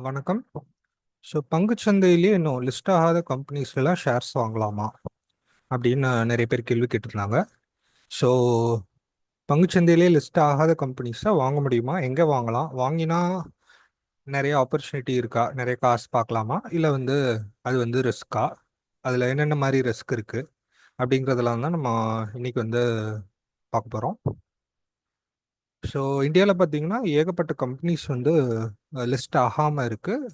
வணக்கம். ஸோ பங்குச்சந்தையிலேயே இன்னும் லிஸ்ட் ஆகாத கம்பெனிஸ்லாம் ஷேர்ஸ் வாங்கலாமா? அப்படின்னு நிறைய பேர் கேள்வி கேட்டிருந்தாங்க. ஸோ பங்குச்சந்தையிலே லிஸ்ட் ஆகாத கம்பெனிஸை வாங்க முடியுமா? எங்கே வாங்கலாம்? வாங்கினா நிறைய ஆப்பர்ச்சுனிட்டி இருக்கா? நிறைய காசு பார்க்கலாமா? இல்லை வந்து அது வந்து ரிஸ்க்கா அதில் என்னென்ன மாதிரி ரிஸ்க் இருக்குது அப்படிங்கிறதெல்லாம் தான் நம்ம இன்னைக்கு வந்து பார்க்க போகிறோம் ஸோ இந்தியாவில் பார்த்தீங்கன்னா ஏகப்பட்ட கம்பெனிஸ் வந்து லிஸ்ட் ஆகாமல் இருக்குது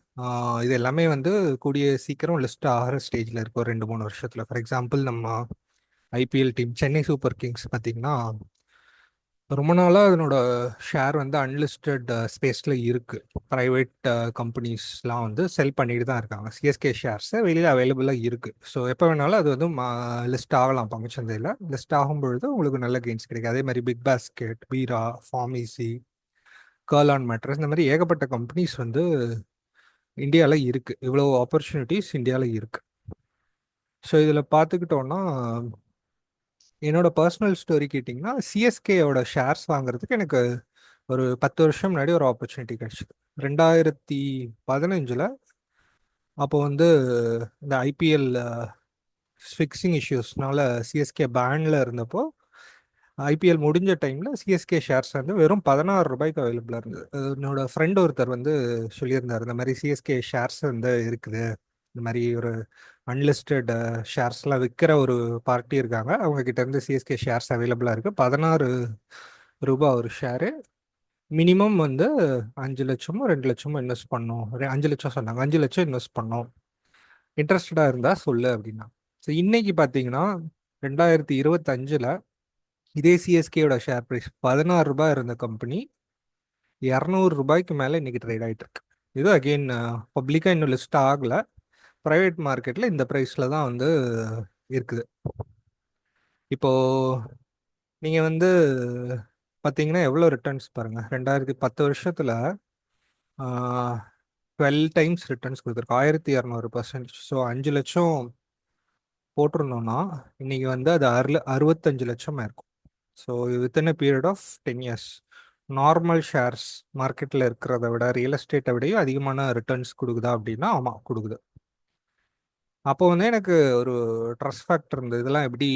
இது எல்லாமே வந்து கூடிய சீக்கிரம் லிஸ்ட் ஆகிற ஸ்டேஜில் இருக்கும் ரெண்டு மூணு வருஷத்தில். ஃபார் எக்ஸாம்பிள் நம்ம IPL team Chennai Super Kings பார்த்தீங்கன்னா ரொம்ப நாளாக அதனோட ஷேர் வந்து அன்லிஸ்டட் ஸ்பேஸில் இருக்குது ப்ரைவேட் கம்பெனிஸ்லாம் வந்து செல் பண்ணிட்டு தான் இருக்காங்க. சிஎஸ்கே ஷேர்ஸை வெளியில் அவைலபிளாக இருக்குது ஸோ எப்போ வேணாலும் அது வந்து லிஸ்ட் ஆகலாம் பங்குச்சந்தையில். லிஸ்ட் ஆகும் பொழுது உங்களுக்கு நல்ல கெயின்ஸ் கிடைக்கும். அதே மாதிரி பிக் பாஸ்கெட் பீரா ஃபார்மிசி கர்லான் மேட்ரஸ் இந்த மாதிரி ஏகப்பட்ட கம்பெனிஸ் வந்து இந்தியாவில் இருக்குது இவ்வளோ ஆப்பர்ச்சுனிட்டிஸ் இந்தியாவில் இருக்குது ஸோ இதில் பார்த்துக்கிட்டோன்னா என்னோட பர்சனல் ஸ்டோரி கேட்டிங்கன்னா சிஎஸ்கேயோட ஷேர்ஸ் வாங்குறதுக்கு எனக்கு ஒரு பத்து வருஷம் முன்னாடி ஒரு ஆப்பர்ச்சுனிட்டி கிடச்சிது. ரெண்டாயிரத்தி பதினஞ்சில் அப்போ வந்து இந்த ஐபிஎல் ஃபிக்ஸிங் இஷ்யூஸ்னால சிஎஸ்கே பேனில் இருந்தப்போ ஐபிஎல் முடிஞ்ச டைமில் சிஎஸ்கே ஷேர்ஸ் வந்து வெறும் பதினாறு ரூபாய்க்கு அவைலபிளாக இருந்தது. என்னோட ஃப்ரெண்ட் ஒருத்தர் வந்து சொல்லியிருந்தார் இந்த மாதிரி சிஎஸ்கே ஷேர்ஸ் வந்து இருக்குது. இந்த மாதிரி ஒரு அன்லிஸ்டட் ஷேர்ஸ்லாம் விற்கிற ஒரு பார்ட்டி இருக்காங்க. அவங்க கிட்டேருந்து சிஎஸ்கே ஷேர்ஸ் அவைலபிளாக இருக்குது பதினாறு ரூபா ஒரு ஷேரு மினிமம் வந்து அஞ்சு லட்சமோ ரெண்டு லட்சமோ இன்வெஸ்ட் பண்ணோம். அஞ்சு லட்சம் சொன்னாங்க. அஞ்சு லட்சம் இன்வெஸ்ட் பண்ணோம். இன்ட்ரெஸ்டடாக இருந்தால் சொல்லு அப்படின்னா. ஸோ இன்னைக்கு பார்த்தீங்கன்னா ரெண்டாயிரத்தி இருபத்தஞ்சில் இதே சிஎஸ்கேயோட ஷேர் ப்ரைஸ் பதினாறு ரூபாய் இருந்த கம்பெனி இரநூறு ரூபாய்க்கு மேலே இன்னைக்கு ட்ரேட் ஆகிட்டு இருக்கு. இது அகெயின் பப்ளிக்காக இன்னும் லிஸ்ட் ஆகலை. ப்ரைவேட் மார்க்கெட்டில் இந்த ப்ரைஸில் தான் வந்து இருக்குது. இப்போது நீங்கள் வந்து பார்த்தீங்கன்னா எவ்வளோ ரிட்டர்ன்ஸ் பாருங்கள் ரெண்டாயிரத்தி பத்து வருஷத்தில் டுவெல் டைம்ஸ் ரிட்டர்ன்ஸ் கொடுத்துருக்கு. ஆயிரத்தி இரநூறு பர்சன்ட் ஸோ அஞ்சு லட்சம் போட்டிருந்தோம்னா இன்னைக்கு வந்து அது அறு அறுபத்தஞ்சு லட்சமாக இருக்கும். So within a period of ten years normal shares மார்க்கெட்டில் இருக்கிறத விட ரியல் எஸ்டேட்டை விடையும் அதிகமான ரிட்டர்ன்ஸ் கொடுக்குதா அப்படின்னா ஆமாம் கொடுக்குது. அப்போ வந்து எனக்கு ஒரு ட்ரஸ்ட் ஃபேக்டர் இருந்தது இதெல்லாம் எப்படி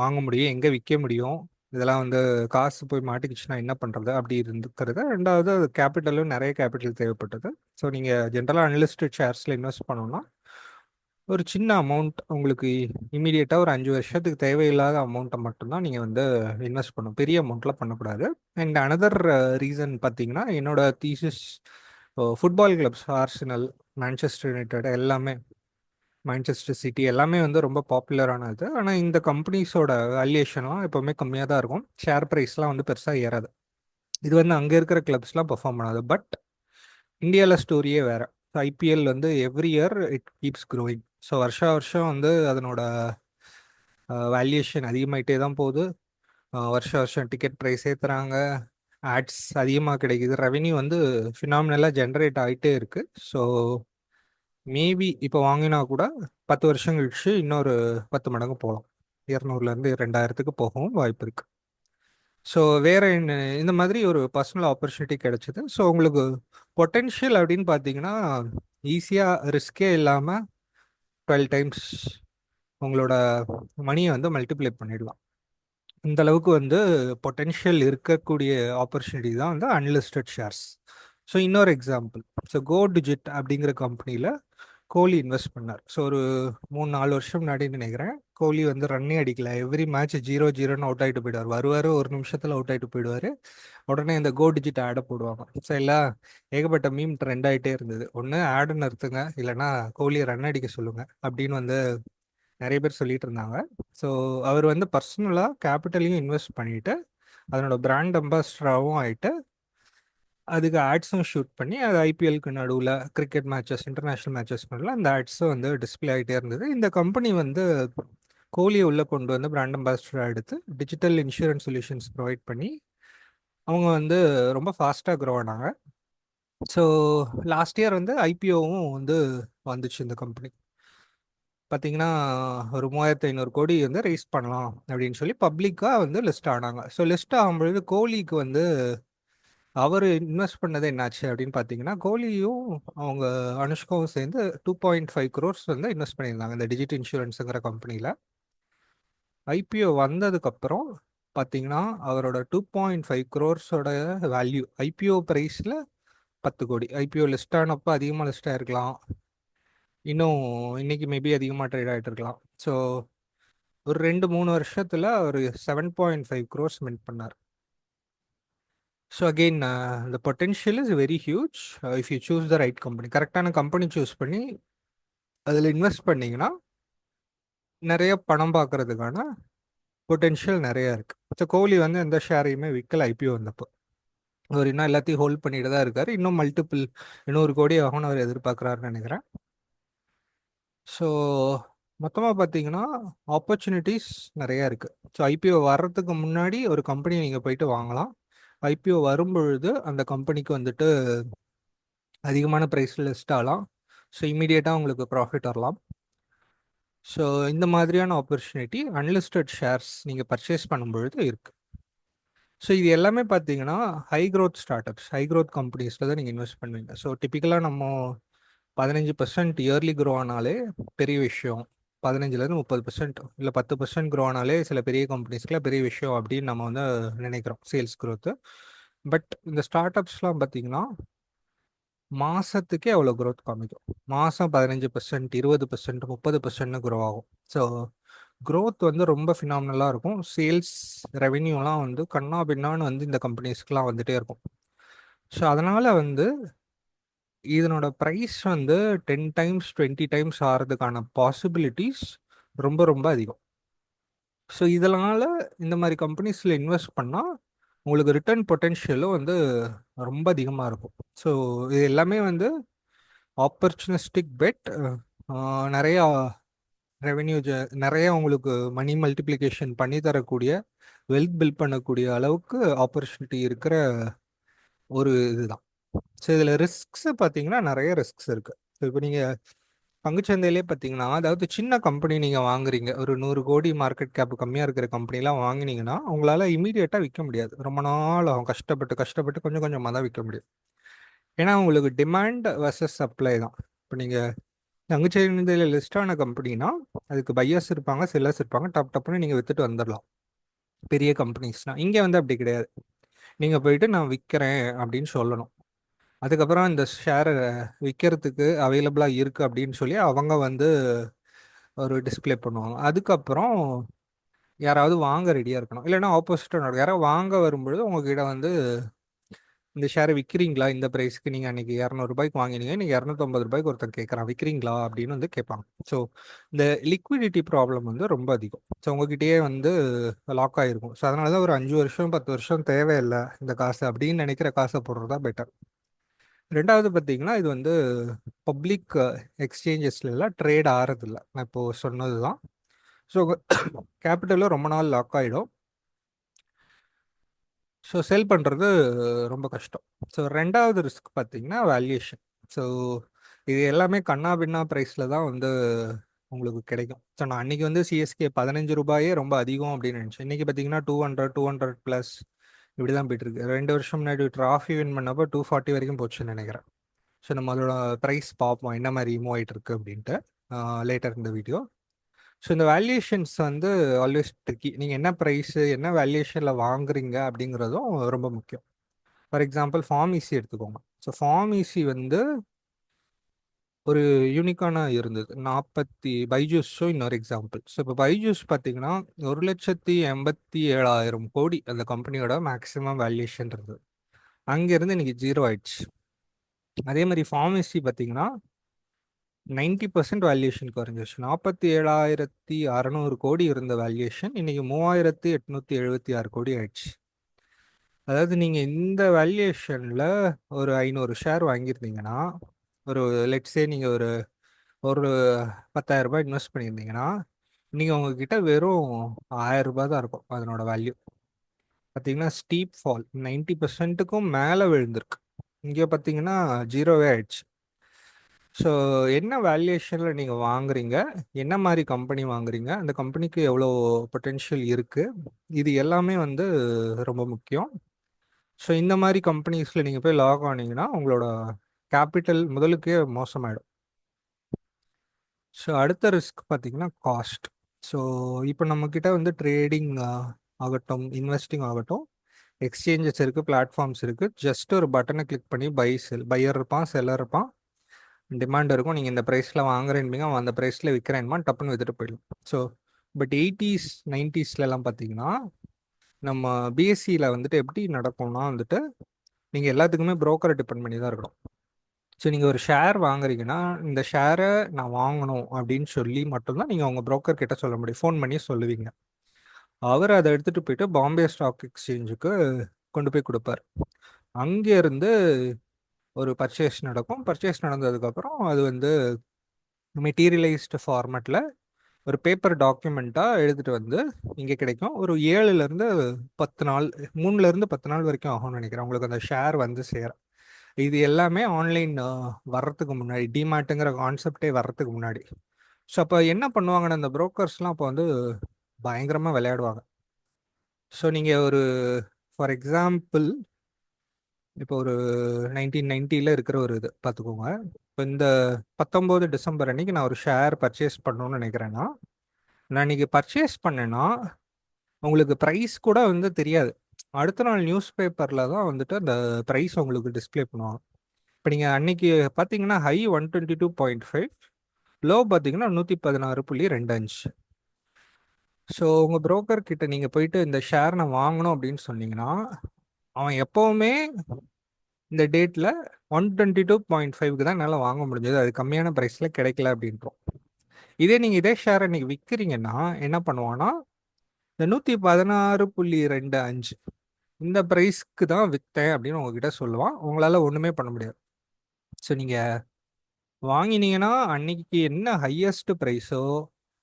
வாங்க முடியும்? எங்கே விற்க முடியும்? இதெல்லாம் வந்து காசு போய் மாட்டிக்கிச்சுன்னா என்ன பண்ணுறது அப்படி இருந்துக்கிறது. ரெண்டாவது அது கேபிட்டலும் நிறைய கேபிட்டல் தேவைப்பட்டது. ஸோ நீங்கள் ஜென்ரலாக அனலிஸ்டட் ஷேர்ஸில் இன்வெஸ்ட் பண்ணோன்னா ஒரு சின்ன அமௌண்ட் உங்களுக்கு இமீடியட்டாக ஒரு அஞ்சு வருஷத்துக்கு தேவையில்லாத அமௌண்ட்டை மட்டும்தான் நீங்கள் வந்து இன்வெஸ்ட் பண்ணணும். பெரிய அமௌண்ட்லாம் பண்ணக்கூடாது. அண்ட் அனதர் ரீசன் பார்த்தீங்கன்னா என்னோட thesis football clubs Arsenal Manchester United எல்லாமே மான்செஸ்டர் சிட்டி எல்லாமே வந்து ரொம்ப பாப்புலரானது ஆனால் இந்த கம்பெனிஸோட வேல்யூஷன்லாம் எப்போவுமே கம்மியாக தான் இருக்கும். ஷேர் ப்ரைஸ்லாம் வந்து பெருசாக ஏறாது. இது வந்து அங்கே இருக்கிற கிளப்ஸ்லாம் பெர்ஃபார்ம் பண்ணாது. பட் இந்தியாவில் ஸ்டோரியே வேறு. ஐபிஎல் வந்து every year it keeps growing so வருஷா வருஷம் வந்து அதனோட வேல்யூஷன் அதிகமாயிட்டே தான் போகுது. வருஷ வருஷம் டிக்கெட் ப்ரைஸ் ஏற்றுறாங்க ஆட்ஸ் அதிகமாக கிடைக்குது. ரெவென்யூ வந்து ஃபினாமினலாக ஜென்ரேட் ஆகிட்டே இருக்குது ஸோ மேபி இப்போ வாங்கினா கூட பத்து வருஷம் கழிச்சு இன்னொரு பத்து மடங்கு போகலாம் இரநூறுலேருந்து ரெண்டாயிரத்துக்கு போகவும் வாய்ப்பு இருக்குது ஸோ வேறு என்ன இந்த மாதிரி ஒரு பர்சனல் ஆப்பர்ச்சுனிட்டி கிடைச்சிது. ஸோ உங்களுக்கு பொட்டென்ஷியல் அப்படின்னு பார்த்தீங்கன்னா ஈஸியாக ரிஸ்கே இல்லாமல் டுவெல் டைம்ஸ் உங்களோட மணியை வந்து மல்டிப்ளை பண்ணிடலாம். இந்த அளவுக்கு வந்து பொட்டென்ஷியல் இருக்கக்கூடிய ஆப்பர்ச்சுனிட்டி தான் வந்து அன்லிஸ்டட் ஷேர்ஸ் ஸோ இன்னொரு எக்ஸாம்பிள் ஸோ கோ டிஜிட் அப்படிங்கிற கம்பெனியில் கோலி இன்வெஸ்ட் பண்ணார். ஸோ ஒரு மூணு நாலு வருஷம் முன்னாடி நினைக்கிறேன் கோலி வந்து ரன்னே அடிக்கல. எவ்ரி மேட்ச் ஜீரோ ஜீரோன்னு அவுட் ஆகிட்டு போயிடுவார். வருவார் ஒரு நிமிஷத்தில் அவுட் ஆகிட்டு போயிடுவார். உடனே இந்த கோ டிஜிட் ஆடை போடுவாங்க. ஸோ எல்லாம் ஏகப்பட்ட மீம் ட்ரெண்ட் ஆகிட்டே இருந்தது. ஒன்று ஆடு நிறுத்துங்க. இல்லைன்னா கோலியை ரன் அடிக்க சொல்லுங்க. அப்படின்னு வந்து நிறைய பேர் சொல்லிட்டு இருந்தாங்க. ஸோ அவர் வந்து பர்சனலாக கேபிட்டலையும் இன்வெஸ்ட் பண்ணிட்டு அதனோட பிராண்ட் அம்பாசிடராகவும் ஆகிட்டு அதுக்கு ஆட்ஸும் ஷூட் பண்ணி அது ஐபிஎல்க்கு நடுவில் கிரிக்கெட் மேட்சஸ் இன்டர்நேஷ்னல் மேட்சஸ் நடுவில் அந்த ஆட்ஸும் வந்து டிஸ்பிளே ஆகிட்டே இருந்தது. இந்த கம்பெனி வந்து கோலியை உள்ளே கொண்டு வந்து பிராண்ட் அம்பாசிடராக எடுத்து டிஜிட்டல் இன்சூரன்ஸ் சொல்யூஷன்ஸ் ப்ரொவைட் பண்ணி அவங்க வந்து ரொம்ப ஃபாஸ்ட்டாக க்ரோ ஆனாங்க. ஸோ லாஸ்ட் இயர் வந்து ஐபிஓவும் வந்து வந்துச்சு இந்த கம்பெனி. பார்த்தீங்கன்னா ஒரு மூவாயிரத்தி ஐநூறு கோடி வந்து ரைஸ் பண்ணலாம் அப்படின்னு சொல்லி பப்ளிக்காக வந்து லிஸ்ட் ஆனாங்க. ஸோ லிஸ்ட் ஆகும்பொழுது கோலிக்கு வந்து அவர் இன்வெஸ்ட் பண்ணது என்னாச்சு அப்படின்னு பார்த்தீங்கன்னா கோலியும் அவங்க அனுஷ்காவும் சேர்ந்து டூ பாயிண்ட் ஃபைவ் க்ரோர்ஸ் வந்து இன்வெஸ்ட் பண்ணியிருந்தாங்க இந்த டிஜிட் இன்சூரன்ஸுங்கிற கம்பெனியில் ஐபிஓ வந்ததுக்கப்புறம் பார்த்தீங்கன்னா அவரோட டூ பாயிண்ட் ஃபைவ் க்ரோர்ஸோட வேல்யூ ஐபிஓ ப்ரைஸில் பத்து கோடி. ஐபிஓ லிஸ்ட் ஆனப்போ அதிகமாக லிஸ்ட் ஆகிருக்கலாம் இன்னும் இன்றைக்கி மேபி அதிகமாக ட்ரேட் ஆகிட்டு இருக்கலாம் ஸோ ஒரு ரெண்டு மூணு வருஷத்தில் ஒரு செவன் பாயிண்ட் ஃபைவ் க்ரோர்ஸ் மென்ட் பண்ணார். So again the potential is very huge if you choose the right company கரெக்டான கம்பெனி சூஸ் பண்ணி அதில் இன்வெஸ்ட் பண்ணிங்கன்னா நிறைய பணம் பார்க்கறதுக்கான பொட்டென்ஷியல் நிறைய இருக்குது ஸோ கோலி வந்து எந்த ஷேரையுமே விற்கல ஐபிஓ வந்தப்போ. அவர் இன்னும் எல்லாத்தையும் ஹோல்ட் பண்ணிட்டு தான் இருக்காரு. இன்னும் மல்டிபிள் இன்னொரு கோடி ஆகும்னு அவர் எதிர்பார்க்குறாருன்னு நினைக்கிறேன். ஸோ மொத்தமாக பார்த்தீங்கன்னா ஆப்பர்ச்சுனிட்டிஸ் நிறையா இருக்குது ஸோ ஐபிஓ வர்றதுக்கு முன்னாடி ஒரு கம்பெனி நீங்கள் போயிட்டு வாங்கலாம். ஐபிஓ வரும்பொழுது அந்த கம்பெனிக்கு வந்துட்டு அதிகமான ப்ரைஸில் லிஸ்ட் ஆகலாம். ஸோ இமீடியட்டாக உங்களுக்கு ப்ராஃபிட் வரலாம். ஸோ இந்த மாதிரியான ஆப்பர்ச்சுனிட்டி அன்லிஸ்டட் ஷேர்ஸ் நீங்கள் பர்ச்சேஸ் பண்ணும்பொழுது இருக்குது ஸோ இது எல்லாமே பார்த்தீங்கன்னா high growth start high growth கம்பெனிஸில் தான் நீங்கள் இன்வெஸ்ட் பண்ணுவீங்க. ஸோ டிப்பிக்கலாக நம்ம பதினஞ்சு பர்சன்ட் இயர்லி க்ரோ ஆனாலே பெரிய விஷயம். பதினஞ்சுலேருந்து முப்பது பர்சன்ட் இல்லை பத்து பர்சன்ட் க்ரோ ஆனாலே சில பெரிய கம்பெனிஸ்க்குலாம் பெரிய விஷயம் அப்படின்னு நம்ம வந்து நினைக்கிறோம் சேல்ஸ் க்ரோத்து பட் இந்த ஸ்டார்ட் அப்ஸ்லாம் பார்த்தீங்கன்னா மாதத்துக்கே அவ்வளோ க்ரோத் காமிக்கும். மாதம் பதினஞ்சு பர்சன்ட் இருபது பர்சன்ட் முப்பது பர்சன்ட்னு க்ரோ ஆகும். ஸோ க்ரோத் வந்து ரொம்ப ஃபினாமினலாக இருக்கும். சேல்ஸ் ரெவென்யூலாம் வந்து கண்ணா பின்னான்னு வந்து இந்த கம்பெனிஸ்க்குலாம் வந்துகிட்டே இருக்கும். ஸோ அதனால் வந்து இதனோட ப்ரைஸ் வந்து டென் டைம்ஸ் டுவெண்ட்டி டைம்ஸ் ஆகிறதுக்கான பாசிபிலிட்டிஸ் ரொம்ப ரொம்ப அதிகம். ஸோ இதனால் இந்த மாதிரி கம்பெனிஸில் இன்வெஸ்ட் பண்ணால் உங்களுக்கு ரிட்டர்ன் பொட்டென்ஷியலும் வந்து ரொம்ப அதிகமாக இருக்கும். ஸோ இது எல்லாமே வந்து ஆப்பர்ச்சுனிஸ்டிக் பெட் நிறையா ரெவென்யூ ஜ நிறைய உங்களுக்கு மணி மல்டிப்ளிகேஷன் பண்ணி தரக்கூடிய வெல்த் பில்ட் பண்ணக்கூடிய அளவுக்கு ஆப்பர்ச்சுனிட்டி இருக்கிற ஒரு இதுதான். ஸோ இதில் ரிஸ்க்ஸ் பார்த்தீங்கன்னா நிறைய ரிஸ்க்ஸ் இருக்குது இப்போ நீங்கள் பங்குச்சந்தையிலே பார்த்தீங்கன்னா அதாவது சின்ன கம்பெனி நீங்கள் வாங்குறீங்க. ஒரு நூறு கோடி மார்க்கெட் கேப் கம்மியாக இருக்கிற கம்பெனிலாம் வாங்கினீங்கன்னா உங்களால் இமீடியட்டாக விற்க முடியாது. ரொம்ப நாள் ஆகும். கஷ்டப்பட்டு கஷ்டப்பட்டு கொஞ்சம் கொஞ்சமாக தான் விற்க முடியும். ஏன்னா உங்களுக்கு டிமாண்ட் வர்சஸ் சப்ளை தான். இப்போ நீங்கள் பங்குச்சந்தையில் லிஸ்ட் ஆன கம்பெனினா அதுக்கு பையர்ஸ் இருப்பாங்க செல்லர்ஸ் இருப்பாங்க. டப் டப்புன்னு நீங்கள் வித்துட்டு வந்துடலாம். பெரிய கம்பெனிஸ்னால் இங்கே வந்து அப்படி கிடையாது. நீங்கள் போயிட்டு நான் விற்கிறேன் அப்படின்னு சொல்லணும். அதுக்கப்புறம் இந்த ஷேரை விற்கிறதுக்கு அவைலபிளாக இருக்குது அப்படின்னு சொல்லி அவங்க வந்து ஒரு டிஸ்பிளே பண்ணுவாங்க. அதுக்கப்புறம் யாராவது வாங்க ரெடியாக இருக்கணும். இல்லைன்னா ஆப்போசிட்டாக நடக்கும். யாராவது வாங்க வரும்பொழுது உங்ககிட்ட வந்து இந்த ஷேரை விற்கிறீங்களா இந்த ப்ரைஸ்க்கு நீங்கள் அன்றைக்கி இரநூறுபாய்க்கு வாங்கினீங்க. இன்னைக்கு இரநூத்தம்பது ரூபாய்க்கு ஒருத்தர் கேட்குறான். விற்கிறீங்களா அப்படின்னு வந்து கேட்பாங்க. ஸோ இந்த லிக்விடிட்டி ப்ராப்ளம் வந்து ரொம்ப அதிகம். ஸோ உங்ககிட்டயே வந்து லாக் ஆகிருக்கும் ஸோ அதனால தான் ஒரு அஞ்சு வருஷம் பத்து வருஷம் தேவையில்லை இந்த காசு. அப்படின்னு நினைக்கிற காசை போடுறது தான் பெட்டர் ரெண்டாவது பார்த்தீங்கன்னா இது வந்து பப்ளிக் எக்ஸ்சேஞ்சஸ்லாம் ட்ரேட் ஆகிறதில்ல நான் இப்போது சொன்னது தான் ஸோ கேபிட்டலும் ரொம்ப நாள் லாக் ஆகிடும் ஸோ செல் பண்ணுறது ரொம்ப கஷ்டம். ஸோ ரெண்டாவது ரிஸ்க் பார்த்தீங்கன்னா வேல்யூஷன் ஸோ இது எல்லாமே கண்ணா பின்னா ப்ரைஸில் தான் வந்து உங்களுக்கு கிடைக்கும். ஸோ நான் அன்றைக்கி வந்து சிஎஸ்கே பதினஞ்சு ரூபாயே ரொம்ப அதிகம் அப்படின்னு நினச்சேன். இன்றைக்கி பார்த்தீங்கன்னா two hundred two hundred plus இப்படி தான் போயிட்டுருக்கு ரெண்டு வருஷம் முன்னாடி ட்ராஃபி வின் பண்ணப்போ டூ ஃபார்ட்டி வரைக்கும் போச்சுன்னு நினைக்கிறேன். ஸோ நம்ம அதோட ப்ரைஸ் பார்ப்போம். என்ன மாதிரி மூவ் ஆகிட்டு இருக்கு அப்படின்ட்டு லேட்டர் இந்த வீடியோ ஸோ இந்த வேல்யூஷன்ஸ் வந்து ஆல்வேஸ் ட்ரிக்கி நீங்கள் என்ன ப்ரைஸு என்ன வேல்யூஷனில் வாங்குறீங்க அப்படிங்கிறதும் ரொம்ப முக்கியம். ஃபார் எக்ஸாம்பிள் ஃபார்ம் ஈஸி எடுத்துக்கோங்க. ஸோ ஃபார்ம் ஈஸி வந்து ஒரு யூனிக்கான இருந்தது. நாற்பத்தி ஷோ இன்னொரு எக்ஸாம்பிள் ஸோ இப்போ பைஜூஸ் பார்த்தீங்கன்னா ஒரு லட்சத்தி எண்பத்தி ஏழாயிரம் கோடி அந்த கம்பெனியோட மேக்ஸிமம் வேல்யூஷன் இருந்தது. அங்கேருந்து இன்னைக்கு ஜீரோ ஆயிடுச்சு. அதே மாதிரி ஃபார்மசி பார்த்தீங்கன்னா நைன்டி பர்சன்ட் வேல்யூஷன் குறைஞ்சிருச்சு. நாற்பத்தி ஏழாயிரத்தி அறநூறு கோடி இருந்த வேல்யூஷன் இன்னைக்கு மூவாயிரத்தி எட்நூத்தி எழுபத்தி ஆறு கோடி ஆயிடுச்சு. அதாவது நீங்கள் இந்த வேல்யூஷனில் ஒரு ஐநூறு ஷேர் வாங்கியிருந்தீங்கன்னா ஒரு லெட்ஸே நீங்கள் ஒரு ஒரு பத்தாயிரம் ரூபாய் இன்வெஸ்ட் பண்ணியிருந்தீங்கன்னா நீங்கள் உங்ககிட்ட வெறும் ஆயிரம் ரூபாய் தான் இருக்கும் அதனோட வேல்யூ பார்த்தீங்கன்னா ஸ்டீப் ஃபால் நைன்டி பர்சன்ட்டுக்கும் மேலே விழுந்திருக்கு. இங்கே பார்த்தீங்கன்னா ஜீரோவே ஆயிடுச்சு. ஸோ என்ன வேல்யூஷனில் நீங்கள் வாங்குறீங்க? என்ன மாதிரி கம்பெனி வாங்குறீங்க? அந்த கம்பெனிக்கு எவ்வளோ பொட்டென்ஷியல் இருக்குது இது எல்லாமே வந்து ரொம்ப முக்கியம். ஸோ இந்த மாதிரி கம்பெனிஸில் நீங்கள் போய் லாக் ஆனீங்கன்னா உங்களோட கேபிட்டல் முதலுக்கே மோசமாயிடும். ஸோ அடுத்த ரிஸ்க் பார்த்தீங்கன்னா காஸ்ட் ஸோ இப்போ நம்மக்கிட்ட வந்து ட்ரேடிங் ஆகட்டும் இன்வெஸ்டிங் ஆகட்டும் எக்ஸ்சேஞ்சஸ் இருக்குது பிளாட்ஃபார்ம்ஸ் இருக்குது ஜஸ்ட் ஒரு பட்டனை கிளிக் பண்ணி பை செல் பையர் இருப்பான் செல்லர் இருப்பான். டிமாண்ட் இருக்கும் நீங்கள் இந்த ப்ரைஸில் வாங்குறேன்பீங்க அவன் அந்த ப்ரைஸில் விற்கிறேன்மா டப்புன்னு வித்துட்டு போயிடும். ஸோ பட் எயிட்டிஸ் நைன்டிஸ்லலாம் பார்த்தீங்கன்னா நம்ம பிஎஸ்சியில் வந்துட்டு எப்படி நடக்கும்னா வந்துட்டு நீங்கள் எல்லாத்துக்குமே ப்ரோக்கரை டிபெண்ட் பண்ணி தான் இருக்கணும். ஸோ நீங்கள் ஒரு ஷேர் வாங்குறீங்கன்னா இந்த ஷேரை நான் வாங்கணும் அப்படின்னு சொல்லி மட்டும்தான் நீங்கள் உங்கள் ப்ரோக்கர் கிட்ட சொல்ல முடியும். ஃபோன் பண்ணி சொல்லுவீங்க. அவர் அதை எடுத்துகிட்டு போயிட்டு பாம்பே ஸ்டாக் எக்ஸ்சேஞ்சுக்கு கொண்டு போய் கொடுப்பார். அங்கேருந்து ஒரு பர்ச்சேஸ் நடக்கும். பர்ச்சேஸ் நடந்ததுக்கப்புறம் அது வந்து மெட்டீரியலைஸ்டு ஃபார்மேட்டில் ஒரு பேப்பர் டாக்குமெண்ட்டாக எடுத்துகிட்டு வந்து இங்கே கிடைக்கும். ஒரு ஏழுலேருந்து பத்து நாள் மூணுலேருந்து பத்து நாள் வரைக்கும் ஆகும்னு நினைக்கிறேன். உங்களுக்கு அந்த ஷேர் வந்து சேரும் இது எல்லாமே ஆன்லைன் வர்றதுக்கு முன்னாடி டிமார்ட்டுங்கிற கான்செப்டே வர்றதுக்கு முன்னாடி. ஸோ அப்போ என்ன பண்ணுவாங்கன்னா அந்த புரோக்கர்ஸ்லாம் அப்போ வந்து பயங்கரமாக விளையாடுவாங்க. ஸோ நீங்கள் ஒரு ஃபார் எக்ஸாம்பிள் இப்போ ஒரு நைன்டீன் நைன்ட்டியில் இருக்கிற ஒரு இது பார்த்துக்கோங்க இப்போ இந்த பத்தொம்போது டிசம்பர் அன்னைக்கு நான் ஒரு ஷேர் பர்ச்சேஸ் பண்ணணும்னு நினைக்கிறேன்னா நான் இன்னைக்கு பர்ச்சேஸ் பண்ணேன்னா உங்களுக்கு ப்ரைஸ் கூட வந்து தெரியாது. அடுத்த நாள் நியூஸ் பேப்பரில் தான் வந்துட்டு அந்த ப்ரைஸ் உங்களுக்கு டிஸ்பிளே பண்ணுவாங்க. இப்போ நீங்கள் அன்னைக்கு பார்த்தீங்கன்னா high one twenty two point five low பார்த்தீங்கன்னா நூற்றி பதினாறு புள்ளி ரெண்டு அஞ்சு. ஸோ உங்கள் புரோக்கர் கிட்ட நீங்கள் போயிட்டு இந்த ஷேர் நான் வாங்கணும் அப்படின்னு சொன்னீங்கன்னா அவன் எப்போவுமே இந்த டேட்டில் ஒன் டுவெண்ட்டி டூ பாயிண்ட் ஃபைவ்க்கு தான் என்னால் வாங்க முடிஞ்சது. அது கம்மியான ப்ரைஸில் கிடைக்கல அப்படின்றோம். இதே நீங்கள் இதே ஷேரை நீங்கள் விற்கிறீங்கன்னா என்ன பண்ணுவான்னா இந்த நூற்றி பதினாறு புள்ளி ரெண்டு அஞ்சு இந்த ப்ரைஸ்க்கு தான் விற்றேன் அப்படின்னு உங்ககிட்ட சொல்லுவான் உங்களால் ஒன்றுமே பண்ண முடியாது. ஸோ நீங்கள் வாங்கினீங்கன்னா அன்னைக்கு என்ன ஹையஸ்ட் ப்ரைஸோ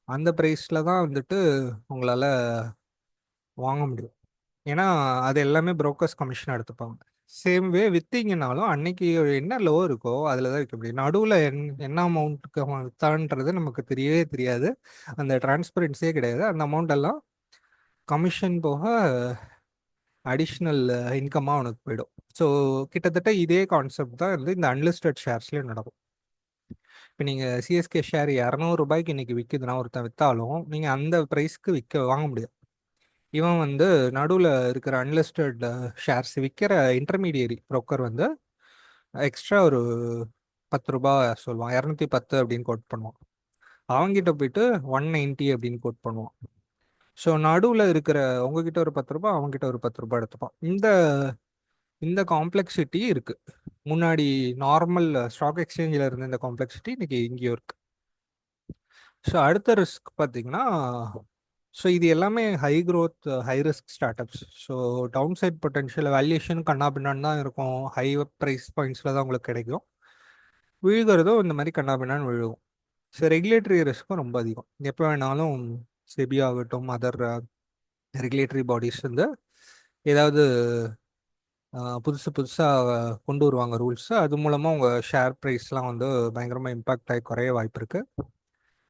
அந்த ப்ரைஸில் தான் வந்துட்டு உங்களால் வாங்க முடியும். ஏன்னா அது எல்லாமே புரோக்கர்ஸ் கமிஷன் எடுத்துப்பாங்க. சேம் வே விற்றீங்கனாலும் அன்னைக்கு என்ன லோ இருக்கோ அதில் தான் விற்க முடியும். நடுவில் என் என்ன அமௌண்ட்டுக்கு விற்றான்றது நமக்கு தெரியவே தெரியாது. அந்த டிரான்ஸ்பரன்சியே கிடையாது. அந்த அமௌண்ட் எல்லாம் கமிஷன் போக அடிஷ்னல் இன்கமாக அவனுக்கு போயிடும். ஸோ கிட்டத்தட்ட இதே கான்செப்ட் தான் வந்து இந்த அன்லிஸ்டட் ஷேர்ஸ்லேயும் நடக்கும். இப்போ நீங்கள் சிஎஸ்கே ஷேர் இரநூறுபாய்க்கு இன்னைக்கு விற்குதுன்னா ஒருத்தன் விற்றாலும் நீங்கள் அந்த ப்ரைஸ்க்கு விற்க வாங்க முடியாது. இவன் வந்து நடுவில் இருக்கிற அன்லிஸ்டட் ஷேர்ஸ் விற்கிற இன்டர்மீடியரி ப்ரோக்கர் வந்து எக்ஸ்ட்ரா ஒரு பத்து ரூபா சொல்லுவான். இரநூத்தி பத்து அப்படின்னு கோட் பண்ணுவான். அவங்ககிட்ட போயிட்டு ஒன் நைன்ட்டி அப்படின்னு கோட் பண்ணுவான். ஸோ நடுவில் இருக்கிற உங்ககிட்ட ஒரு பத்து ரூபா அவங்ககிட்ட ஒரு பத்து ரூபா எடுத்துப்பான். இந்த இந்த காம்ப்ளெக்சிட்டி இருக்கு. முன்னாடி நார்மல் ஸ்டாக் எக்ஸ்சேஞ்சில் இருந்த இந்த காம்ப்ளெக்சிட்டி இன்னைக்கு இங்கேயும் இருக்கு. ஸோ அடுத்த ரிஸ்க் பார்த்தீங்கன்னா ஸோ இது எல்லாமே high growth high risk startups so downside potential valuation கண்ணா பின்னான்னு தான் இருக்கும். ஹை ப்ரைஸ் பாயிண்ட்ஸில் தான் உங்களுக்கு கிடைக்கும். விழுகிறதும் இந்த மாதிரி கண்ணா பின்னான்னு விழுகும். ஸோ ரெகுலேட்டரி ரிஸ்க்கும் ரொம்ப அதிகம். எப்போ வேணாலும் செபி ஆகட்டும் அதர் ரெகுலேட்டரி பாடிஸ் வந்து ஏதாவது புதுசு புதுசாக கொண்டு வருவாங்க ரூல்ஸ் அது மூலமாக உங்கள் ஷேர் ப்ரைஸ்லாம் வந்து பயங்கரமாக இம்பேக்ட் ஆகி குறைய வாய்ப்பு இருக்குது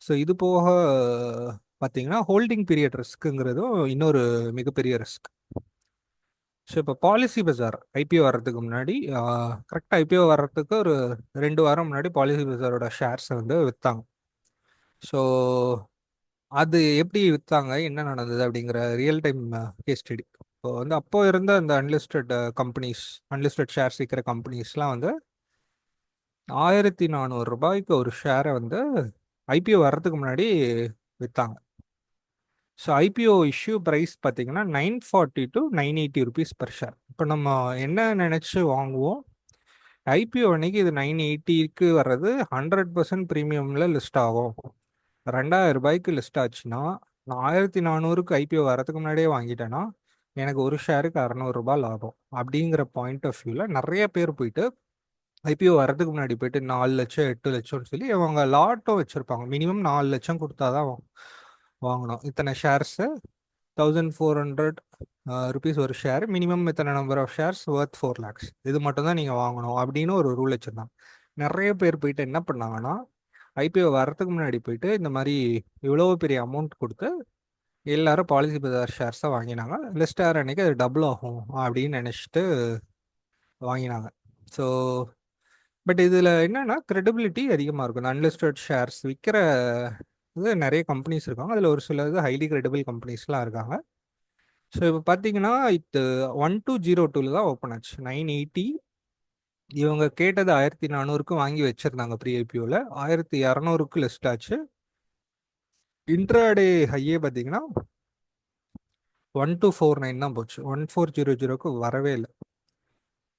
ஸோ இது போக பார்த்தீங்கன்னா ஹோல்டிங் பீரியட் ரிஸ்க்குங்கிறதும் இன்னொரு மிகப்பெரிய ரிஸ்க் ஸோ இப்போ பாலிசி பஜார் ஐபிஓ வர்றதுக்கு முன்னாடி கரெக்டாக ஐபிஓ வர்றதுக்கு ஒரு ரெண்டு வாரம் முன்னாடி பாலிசி பஜாரோட ஷேர்ஸை வந்து விற்றாங்க ஸோ அது எப்படி விற்றாங்க என்ன நடந்தது? அப்படிங்கிற ரியல் டைம் கேஸ் ஸ்டடி இப்போ வந்து அப்போ இருந்த அந்த அன்லிஸ்டட் கம்பெனிஸ் அன்லிஸ்டட் ஷேர்ஸ் விற்கிற கம்பெனிஸ்லாம் வந்து ஆயிரத்தி நானூறு ரூபாய்க்கு ஒரு ஷேரை வந்து ஐபிஓ வர்றதுக்கு முன்னாடி விற்றாங்க ஸோ ஐபிஓ இஷ்யூ ப்ரைஸ் பார்த்தீங்கன்னா nine forty to nine eighty rupees per share இப்போ நம்ம என்ன நினச்சி வாங்குவோம்? ஐபிஓ அன்னைக்கு இது நைன் எயிட்டிக்கு வர்றது ஹண்ட்ரட் பர்சன்ட் ப்ரீமியமில் லிஸ்ட் ஆகும். ரெண்டாயிரம் ரூபாய்க்கு லிஸ்ட் ஆச்சுன்னா நான் ஆயிரத்தி நானூறுக்கு ஐபிஓ வரதுக்கு முன்னாடியே வாங்கிட்டேன்னா எனக்கு ஒரு ஷேருக்கு அறநூறுபா லாபம். அப்படிங்கிற பாயிண்ட் ஆஃப் வியூவில் நிறைய பேர் போயிட்டு ஐபிஓ வரதுக்கு முன்னாடி போயிட்டு நாலு லட்சம் எட்டு லட்சம்னு சொல்லி அவங்க லாட்டும் வச்சுருப்பாங்க. மினிமம் நாலு லட்சம் கொடுத்தா தான் வாங்கணும். இத்தனை shares thousand four hundred rupees ஒரு ஷேர் மினிமம் இத்தனை number of shares worth four lakhs இது மட்டும் தான் நீங்கள் வாங்கணும் அப்படின்னு ஒரு ரூல் வச்சுருந்தாங்க. நிறைய பேர் போயிட்டு என்ன பண்ணாங்கன்னா ஐபிஓ வர்றதுக்கு முன்னாடி போயிட்டு இந்த மாதிரி இவ்வளோ பெரிய அமௌண்ட் கொடுத்து எல்லாரும் பாலிசி பஜார் ஷேர்ஸை வாங்கினாங்க. லிஸ்ட் அன்னைக்கு அது டபுள் ஆகும் அப்படின்னு நினச்சிட்டு வாங்கினாங்க. ஸோ பட் இதில் என்னன்னா கிரெடிபிலிட்டி அதிகமாக இருக்கும். இந்த அன்லிஸ்டட் ஷேர்ஸ் விற்கிற இது நிறைய கம்பெனிஸ் இருக்காங்க. அதில் ஒரு சில இது ஹைலி கிரெடிபிள் கம்பெனிஸ்லாம் இருக்காங்க. ஸோ இப்போ பார்த்தீங்கன்னா இது ஒன் டூ ஜீரோ டூவில் தான் ஓப்பன் ஆச்சு. நைன் எயிட்டி இவங்க கேட்டது ஆயிரத்தி நானூறுக்கு வாங்கி வச்சிருந்தாங்க ப்ரீ ஐபிஓவில் ஆயிரத்தி இரநூறுக்கு லிஸ்ட் ஆச்சு. இன்ட்ராடே ஹையே பார்த்தீங்கன்னா ஒன் டூ ஃபோர் நைன் தான் போச்சு. ஒன் ஃபோர் ஜீரோ ஜீரோக்கு வரவே இல்லை.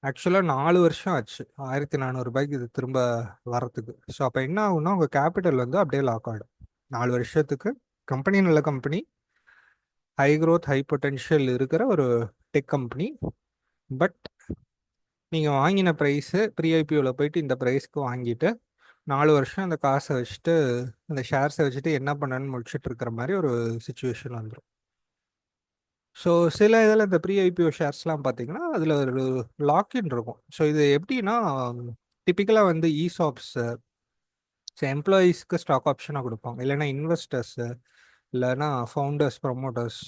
ஆக்சுவலாக நாலு வருஷம் ஆச்சு. ஆயிரத்தி நானூறுபாய்க்கு இது திரும்ப வரத்துக்கு ஸோ அப்போ என்ன ஆகும்னா உங்கள் கேபிட்டல் வந்து அப்படியே லாக் ஆகிடும் நாலு வருஷத்துக்கு கம்பெனி நல்ல company high growth high potential இருக்கிற ஒரு டெக் கம்பெனி பட் நீங்கள் வாங்கின ப்ரைஸு ப்ரீஐபிஓவில் போயிட்டு இந்த ப்ரைஸ்க்கு வாங்கிட்டு நாலு வருஷம் அந்த காசை வச்சுட்டு அந்த ஷேர்ஸை வச்சுட்டு என்ன பண்ணணும்னு முடிச்சுட்டு இருக்கிற மாதிரி ஒரு சுச்சுவேஷன் வந்துடும் ஸோ சில இதில் இந்த ப்ரீ ஐபிஓ ஷேர்ஸ்லாம் பார்த்தீங்கன்னா அதில் ஒரு லாக்இன் இருக்கும். ஸோ இது எப்படின்னா டிப்பிக்கலாக வந்து இசாப்ஸு ஸோ எம்ப்ளாயீஸ்க்கு ஸ்டாக் ஆப்ஷனாக கொடுப்பாங்க. இல்லைன்னா இன்வெஸ்டர்ஸு இல்லைன்னா ஃபவுண்டர்ஸ் ப்ரொமோட்டர்ஸ்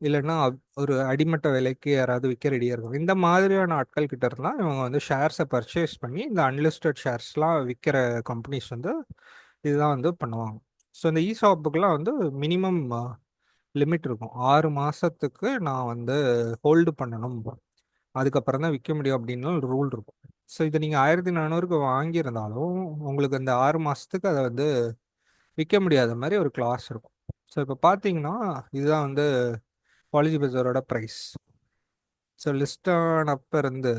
இல்லைன்னா ஒரு அடிமட்ட விலைக்கு யாராவது விற்க ரெடியாக இருக்கும் இந்த மாதிரியான ஆட்கள் கிட்ட இருந்தால் இவங்க வந்து ஷேர்ஸை பர்ச்சேஸ் பண்ணி இந்த அன்லிஸ்டட் ஷேர்ஸ்லாம் விற்கிற கம்பெனிஸ் வந்து இதுதான் வந்து பண்ணுவாங்க. ஸோ இந்த இசாப்புக்கெலாம் வந்து மினிமம் லிமிட் இருக்கும். ஆறு மாதத்துக்கு நான் வந்து ஹோல்டு பண்ணணும். அதுக்கப்புறம் தான் விற்க முடியும் அப்படின்னு ரூல் இருக்கும். ஸோ இதை நீங்கள் ஆயிரத்தி நானூறுக்கு வாங்கியிருந்தாலும் உங்களுக்கு அந்த ஆறு மாதத்துக்கு அதை வந்து விற்க முடியாத மாதிரி ஒரு கிளாஸ் இருக்கும். ஸோ இப்போ பார்த்தீங்கன்னா இதுதான் வந்து காலேஜ் பஜாரோட ப்ரைஸ் ஸோ லிஸ்ட் ஆனப்போ இருந்து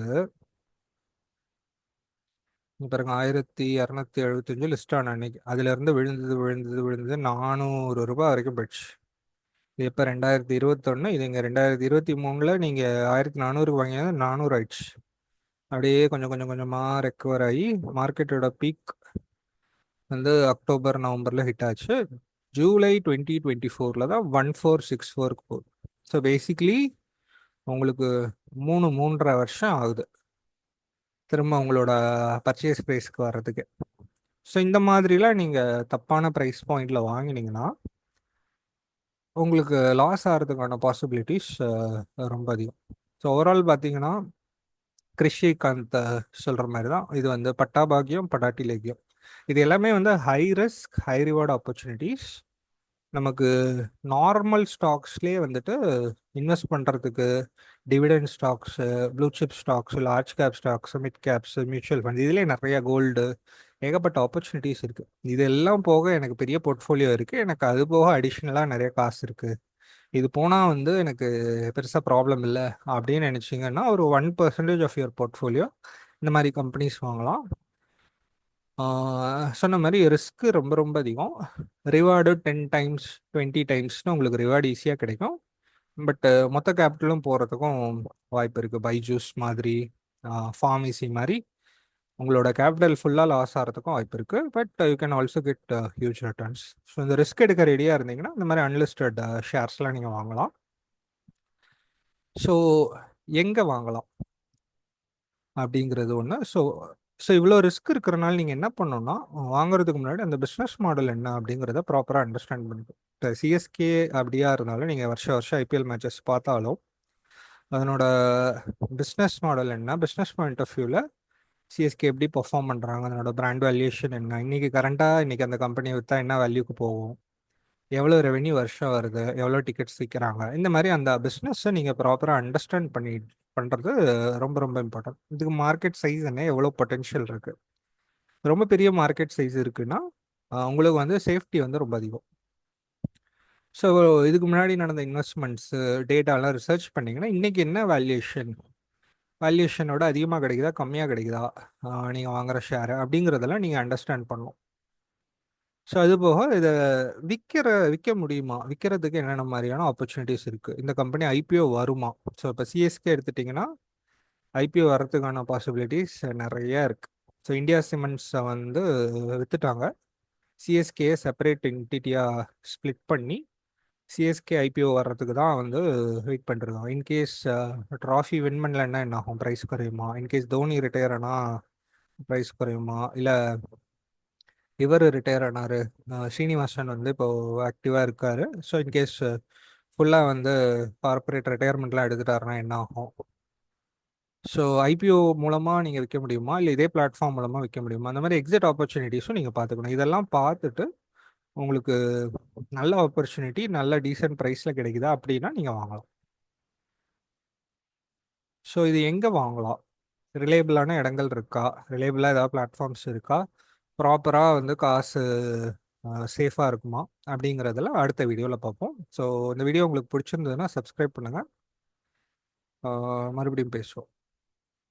பாருங்க ஆயிரத்தி இரநூத்தி எழுபத்தஞ்சு லிஸ்ட் ஆன அன்னைக்கு. அதுலேருந்து விழுந்தது விழுந்தது விழுந்தது நானூறு ரூபாய் வரைக்கும் போயிடுச்சு. இது இப்போ ரெண்டாயிரத்தி இருபத்தொன்று இது இங்கே ரெண்டாயிரத்தி இருபத்தி மூணில் நீங்கள் ஆயிரத்தி நானூறுக்கு வாங்கினது நானூறு ஆயிடுச்சு. அப்படியே கொஞ்சம் கொஞ்சம் கொஞ்சமாக ரெக்கவர் ஆகி மார்க்கெட்டோட பீக் வந்து அக்டோபர் நவம்பரில் ஹிட் ஆச்சு. ஜூலை டுவெண்ட்டி டுவெண்ட்டி ஃபோரில் தான் ஒன் ஃபோர் சிக்ஸ் ஃபோருக்கு போகுது. ஸோ பேசிக்லி உங்களுக்கு மூணு மூன்றரை வருஷம் ஆகுது. திரும்ப உங்களோட பர்ச்சேஸ் ப்ரைஸ்க்கு வர்றதுக்கு. ஸோ இந்த மாதிரிலாம் நீங்கள் தப்பான ப்ரைஸ் பாயிண்டில் வாங்கினீங்கன்னா உங்களுக்கு லாஸ் ஆகிறதுக்கான பாசிபிலிட்டிஸ் ரொம்ப அதிகம். ஸோ ஓவரால் பார்த்தீங்கன்னா கிருஷிகாந்த் சொல்கிற மாதிரி தான். இது வந்து பட்டாபாகியம் பட்டாட்டி லேக்கியம். இது எல்லாமே வந்து high risk high reward opportunities நமக்கு நார்மல் ஸ்டாக்ஸ்லேயே வந்துட்டு இன்வெஸ்ட் பண்ணுறதுக்கு dividend stocks blue chip stocks large cap stocks mid caps mutual fund இதுலேயே நிறைய கோல்டு ஏகப்பட்ட ஆப்பர்ச்சுனிட்டிஸ் இருக்குது இது எல்லாம் போக எனக்கு பெரிய போர்ட்ஃபோலியோ இருக்குது எனக்கு அது போக அடிஷ்னலாக நிறைய காசு இருக்குது இது போனால் வந்து எனக்கு பெருசாக ப்ராப்ளம் இல்லை அப்படின்னு நினச்சிங்கன்னா ஒரு one percentage of your portfolio இந்த மாதிரி கம்பெனிஸ் வாங்கலாம். சொன்ன மாதிரி ரிஸ்க்கு ரொம்ப ரொம்ப அதிகம். ரிவார்டு டென் டைம்ஸ் டுவெண்ட்டி டைம்ஸ்னு உங்களுக்கு ரிவார்டு ஈஸியாக கிடைக்கும். பட்டு மொத்த கேபிட்டலும் போகிறதுக்கும் வாய்ப்பு இருக்குது பைஜூஸ் மாதிரி ஃபார்மசி மாதிரி. உங்களோட கேபிட்டல் ஃபுல்லாக லாஸ் ஆகிறதுக்கும் வாய்ப்பு இருக்குது but you can also get huge returns so இந்த ரிஸ்க் எடுக்க ரெடியாக இருந்தீங்கன்னா இந்த மாதிரி அன்லிஸ்டட் ஷேர்ஸ்லாம் நீங்கள் வாங்கலாம். ஸோ எங்கே வாங்கலாம்? அப்படிங்கிறது ஒன்று ஸோ ஸோ இவ்வளோ ரிஸ்க் இருக்கிறனால நீங்கள் என்ன பண்ணணும்னா வாங்குறதுக்கு முன்னாடி அந்த பிஸ்னஸ் மாடல் என்ன அப்படிங்கிறத ப்ராப்பராக அண்டர்ஸ்டாண்ட் பண்ணிக்கும் இப்போ சிஎஸ்கே அப்படியா இருந்தாலும் நீங்கள் வருஷம் வருஷம் ஐபிஎல் மேட்சஸ் பார்த்தாலும் அதனோட பிஸ்னஸ் மாடல் என்ன பிஸ்னஸ் பாயிண்ட் ஆஃப் வியூவில் சிஎஸ்கே எப்படி பர்ஃபார்ம் பண்ணுறாங்க அதனோட பிராண்ட் வேல்யூஷன் என்ன இன்றைக்கி கரண்ட்டாக இன்றைக்கி அந்த கம்பெனி விற்றா என்ன வேல்யூக்கு போகும்? எவ்வளோ ரெவென்யூ வருஷம் வருது எவ்வளோ டிக்கெட்ஸ் விற்கிறாங்க இந்த மாதிரி அந்த பிஸ்னஸை நீங்கள் ப்ராப்பராக அண்டர்ஸ்டாண்ட் பண்ணி பண்ணுறது ரொம்ப ரொம்ப இம்பார்ட்டன்ட் இதுக்கு மார்க்கெட் சைஸ் என்ன எவ்வளோ பொட்டென்ஷியல் இருக்குது ரொம்ப பெரிய மார்க்கெட் சைஸ் இருக்குன்னா உங்களுக்கு வந்து சேஃப்டி வந்து ரொம்ப அதிகம். ஸோ இதுக்கு முன்னாடி நடந்த இன்வெஸ்ட்மெண்ட்ஸு டேட்டாலாம் ரிசர்ச் பண்ணிங்கன்னா இன்றைக்கி என்ன வேல்யூஷன் வேல்யூஷனோட அதிகமாக கிடைக்குதா கம்மியாக கிடைக்குதா? நீங்கள் வாங்குகிற ஷேரு அப்படிங்கிறதெல்லாம் நீங்கள் அண்டர்ஸ்டாண்ட் பண்ணணும். ஸோ அது போக இதை விற்கிற விற்க முடியுமா? விற்கிறதுக்கு என்னென்ன மாதிரியான ஆப்பர்ச்சுனிட்டிஸ் இருக்குது இந்த கம்பெனி ஐபிஓ வருமா? ஸோ இப்போ சிஎஸ்கே எடுத்துட்டிங்கன்னா ஐபிஓ வரதுக்கான பாசிபிலிட்டிஸ் நிறைய இருக்குது ஸோ இந்தியா சிமெண்ட்ஸை வந்து விற்றுட்டாங்க சிஎஸ்கே செப்பரேட் என்டிட்டியாக ஸ்ப்ளிட் பண்ணி சிஎஸ்கே ஐபிஓ வர்றதுக்கு தான் வந்து வெயிட் பண்ணுறோம் இன்கேஸ் ட்ராஃபி வின் பண்ணலன்னா என்ன ஆகும் ப்ரைஸ் குறையுமா இன்கேஸ் தோனி ரிட்டையர் ஆனால் ப்ரைஸ் குறையுமா? இல்லை இவர் ரிட்டையர் ஆனார். ஸ்ரீனிவாசன் வந்து இப்போ ஆக்டிவாக இருக்கார். ஸோ இன்கேஸ் ஃபுல்லாக வந்து கார்பரேட் ரிட்டையர்மெண்ட்லாம் எடுத்துட்டாருன்னா என்ன ஆகும்? ஸோ ஐபிஓ மூலமாக நீங்கள் விற்க முடியுமா? இல்லை இதே பிளாட்ஃபார்ம் மூலமாக விற்க முடியுமா? அந்த மாதிரி எக்ஸிட் ஆப்பர்ச்சுனிட்டிஸும் நீங்கள் பார்த்துக்கணும். இதெல்லாம் பார்த்துட்டு உங்களுக்கு நல்ல ஆப்பர்ச்சுனிட்டி நல்ல டீசென்ட் ப்ரைஸில் கிடைக்குதா அப்படின்னா நீங்கள் வாங்கலாம். ஸோ இது எங்கே வாங்கலாம்? ரிலேபிளான இடங்கள் இருக்கா? ரிலேபிளாக ஏதாவது பிளாட்ஃபார்ம்ஸ் இருக்கா? ப்ராப்பராக வந்து காசு சேஃபாக இருக்குமா அப்படிங்கிறதெல்லாம் அடுத்த வீடியோவில் பார்ப்போம். ஸோ இந்த வீடியோ உங்களுக்கு பிடிச்சிருந்ததுன்னா சப்ஸ்கிரைப் பண்ணுங்கள் மறுபடியும் பேசுவோம்.